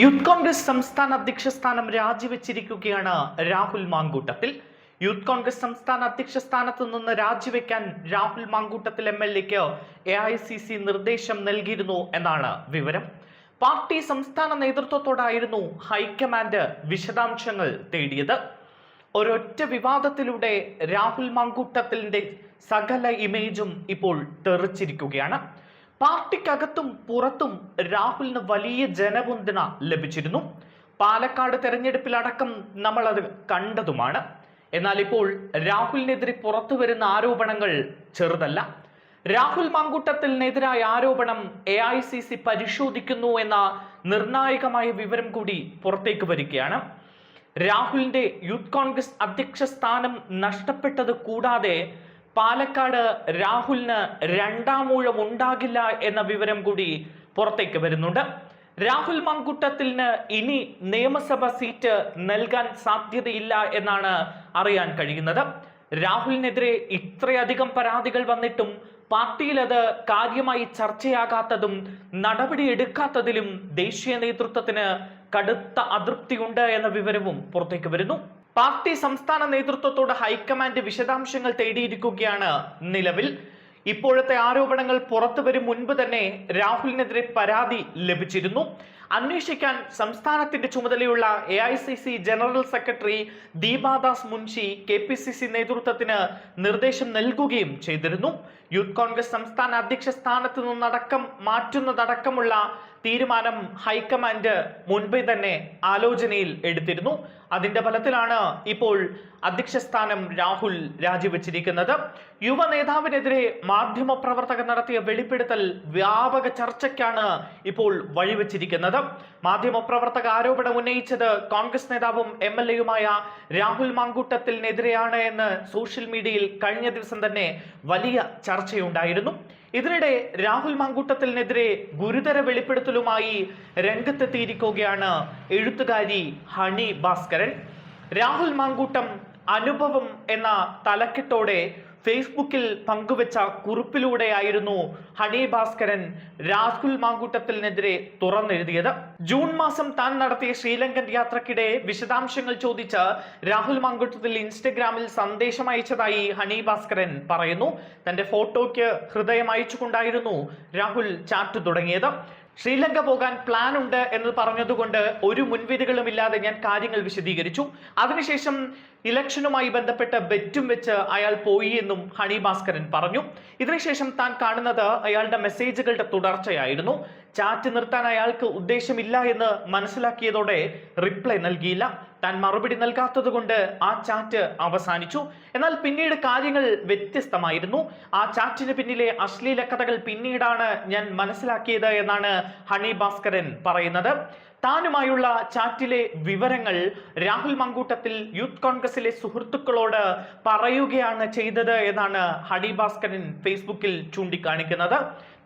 Youth Congress സംസ്ഥാന അധ്യക്ഷ സ്ഥാനം രാജിവെച്ചിരിക്കുകയാണ് രാഹുൽ മാങ്കൂട്ടത്തിൽ. യൂത്ത് കോൺഗ്രസ് സംസ്ഥാന അധ്യക്ഷ സ്ഥാനത്ത് നിന്ന് രാജിവെക്കാൻ രാഹുൽ മാങ്കൂട്ടത്തിൽ എം എൽ എക്ക് എ ഐ സി സി നിർദ്ദേശം നൽകിയിരുന്നു എന്നാണ് വിവരം. പാർട്ടി സംസ്ഥാന നേതൃത്വത്തോടായിരുന്നു ഹൈക്കമാൻഡ് വിശദാംശങ്ങൾ തേടിയത്. ഒരൊറ്റ വിവാദത്തിലൂടെ രാഹുൽ മാങ്കൂട്ടത്തിന്റെ സകല ഇമേജും ഇപ്പോൾ തെറിച്ചിരിക്കുകയാണ്. പാർട്ടിക്കകത്തും പുറത്തും രാഹുലിന് വലിയ ജനപിന്തുണ ലഭിച്ചിരുന്നു. പാലക്കാട് തെരഞ്ഞെടുപ്പിലടക്കം നമ്മൾ അത് കണ്ടതുമാണ്. എന്നാൽ ഇപ്പോൾ രാഹുലിനെതിരെ പുറത്തു വരുന്ന ആരോപണങ്ങൾ ചെറുതല്ല. രാഹുൽ മങ്കുട്ടത്തിനെതിരായ ആരോപണം എ ഐ സി സി പരിശോധിക്കുന്നു എന്ന നിർണായകമായ വിവരം കൂടി പുറത്തേക്ക് വരികയാണ്. രാഹുലിന്റെ യൂത്ത് കോൺഗ്രസ് അധ്യക്ഷ സ്ഥാനം നഷ്ടപ്പെട്ടത് കൂടാതെ പാലക്കാട് രാഹുലിന് രണ്ടാം ഊഴം ഉണ്ടാകില്ല എന്ന വിവരം കൂടി പുറത്തേക്ക് വരുന്നുണ്ട്. രാഹുൽ മങ്കുട്ടത്തിന് ഇനി നിയമസഭ സീറ്റ് നൽകാൻ സാധ്യതയില്ല എന്നാണ് അറിയാൻ കഴിയുന്നത്. രാഹുലിനെതിരെ ഇത്രയധികം പരാതികൾ വന്നിട്ടും പാർട്ടിയിൽ അത് കാര്യമായി ചർച്ചയാകാത്തതും നടപടി എടുക്കാത്തതിലും ദേശീയ നേതൃത്വത്തിന് കടുത്ത അതൃപ്തിയുണ്ട് എന്ന വിവരവും പുറത്തേക്ക് വരുന്നു. പാർട്ടി സംസ്ഥാന നേതൃത്വത്തോട് ഹൈക്കമാൻഡ് വിശദാംശങ്ങൾ തേടിയിരിക്കുകയാണ് നിലവിൽ. ഇപ്പോഴത്തെ ആരോപണങ്ങൾ പുറത്തു വരും മുൻപ് തന്നെ രാഹുലിനെതിരെ പരാതി ലഭിച്ചിരുന്നു. അന്വേഷിക്കാൻ സംസ്ഥാനത്തിന്റെ ചുമതലയുള്ള A I C C general secretary Deepa Das Munshi K P C C നേതൃത്വത്തിന് നിർദ്ദേശം നൽകുകയും ചെയ്തിരുന്നു. യൂത്ത് കോൺഗ്രസ് സംസ്ഥാന അധ്യക്ഷ സ്ഥാനത്ത് നിന്നടക്കം മാറ്റുന്നതടക്കമുള്ള തീരുമാനം ഹൈക്കമാൻഡ് മുൻപേ തന്നെ ആലോചനയിൽ എടുത്തിരുന്നു. അതിന്റെ ഫലത്തിലാണ് ഇപ്പോൾ അധ്യക്ഷ സ്ഥാനം രാഹുൽ രാജിവെച്ചിരിക്കുന്നത്. യുവ നേതാവിനെതിരെ മാധ്യമപ്രവർത്തകർ നടത്തിയ വെളിപ്പെടുത്തൽ വ്യാപക ചർച്ചയ്ക്കാണ് ഇപ്പോൾ വഴിവെച്ചിരിക്കുന്നത്. മാധ്യമപ്രവർത്തക ആരോപണം ഉന്നയിച്ചത് കോൺഗ്രസ് നേതാവും എം എൽ എയുമായ രാഹുൽ മാങ്കൂട്ടത്തിനെതിരെയാണ് എന്ന് സോഷ്യൽ മീഡിയയിൽ കഴിഞ്ഞ ദിവസം തന്നെ വലിയ ചർച്ചയുണ്ടായിരുന്നു. ഇതിനിടെ രാഹുൽ മാങ്കൂട്ടത്തിനെതിരെ ഗുരുതര വെളിപ്പെടുത്തലുമായി രംഗത്തെത്തിയിരിക്കുകയാണ് എഴുത്തുകാരി ഹണി ഭാസ്കരൻ. രാഹുൽ മാങ്കൂട്ടം അനുഭവം എന്ന തലക്കെട്ടോടെ ഫേസ്ബുക്കിൽ പങ്കുവച്ച കുറിപ്പിലൂടെയായിരുന്നു ഹണി ഭാസ്കരൻ രാഹുൽ മാങ്കൂട്ടത്തിനെതിരെ തുറന്നെഴുതിയത്. ജൂൺ മാസം താൻ നടത്തിയ ശ്രീലങ്കൻ യാത്രക്കിടെ വിശദാംശങ്ങൾ ചോദിച്ച് രാഹുൽ മാങ്കൂട്ടത്തിൽ ഇൻസ്റ്റഗ്രാമിൽ സന്ദേശം അയച്ചതായി ഹണി ഭാസ്കരൻ പറയുന്നു. തന്റെ ഫോട്ടോയ്ക്ക് ഹൃദയം അയച്ചുകൊണ്ടായിരുന്നു രാഹുൽ ചാറ്റ് തുടങ്ങിയത്. ശ്രീലങ്ക പോകാൻ പ്ലാൻ ഉണ്ട് എന്ന് പറഞ്ഞതുകൊണ്ട് ഒരു മുൻവിധികളും ഇല്ലാതെ ഞാൻ കാര്യങ്ങൾ വിശദീകരിച്ചു. അതിനുശേഷം ഇലക്ഷനുമായി ബന്ധപ്പെട്ട ബെറ്റും വെച്ച് അയാൾ പോയി എന്നും ഹണി ഭാസ്കരൻ പറഞ്ഞു. ഇതിനുശേഷം താൻ കാണുന്നത് അയാളുടെ മെസ്സേജുകളുടെ തുടർച്ചയായിരുന്നു. ചാറ്റ് നിർത്താൻ അയാൾക്ക് ഉദ്ദേശമില്ല എന്ന് മനസ്സിലാക്കിയതോടെ റിപ്ലൈ നൽകിയില്ല. താൻ മറുപടി നൽകാത്തത് കൊണ്ട് ആ ചാറ്റ് അവസാനിച്ചു. എന്നാൽ പിന്നീട് കാര്യങ്ങൾ വ്യത്യസ്തമായിരുന്നു. ആ ചാറ്റിന് പിന്നിലെ അശ്ലീല കഥകൾ പിന്നീടാണ് ഞാൻ മനസ്സിലാക്കിയത് എന്നാണ് ഹണി ഭാസ്കരൻ പറയുന്നത്. താനുമായുള്ള ചാറ്റിലെ വിവരങ്ങൾ രാഹുൽ മങ്കൂട്ടത്തിൽ യൂത്ത് കോൺഗ്രസിലെ സുഹൃത്തുക്കളോട് പറയുകയാണ് ചെയ്തത് എന്നാണ് ഹണി ഭാസ്കരൻ ഫേസ്ബുക്കിൽ ചൂണ്ടിക്കാണിക്കുന്നത്.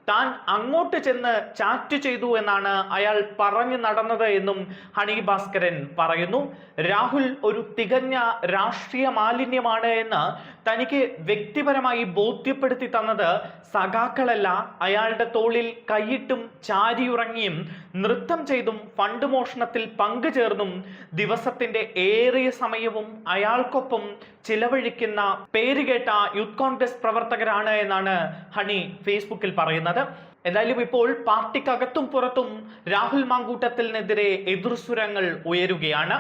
താൻ അങ്ങോട്ട് ചെന്ന് ചാറ്റ് ചെയ്തു എന്നാണ് അയാൾ പറഞ്ഞു നടന്നത് എന്നും ഹണി ഭാസ്കരൻ പറയുന്നു. രാഹുൽ ഒരു തികഞ്ഞ രാഷ്ട്രീയ മാലിന്യമാണ് എന്ന് തനിക്ക് വ്യക്തിപരമായി ബോധ്യപ്പെടുത്തി തന്നത് സഖാക്കളല്ല. അയാളുടെ തോളിൽ കൈയിട്ടും ചാരിയുറങ്ങിയും നൃത്തം ചെയ്തും ഫണ്ട് മോഷണത്തിൽ പങ്കുചേർന്നും ദിവസത്തിന്റെ ഏറിയ സമയവും അയാൾക്കൊപ്പം ചിലവഴിക്കുന്ന പേരുകേട്ട യൂത്ത് കോൺഗ്രസ് പ്രവർത്തകരാണ് എന്നാണ് ഹണി ഫേസ്ബുക്കിൽ പറയുന്നത്. എന്തായാലും ഇപ്പോൾ പാർട്ടിക്കകത്തും പുറത്തും രാഹുൽ മാങ്കൂട്ടത്തിനെതിരെ എതിർസ്വരങ്ങൾ ഉയരുകയാണ്.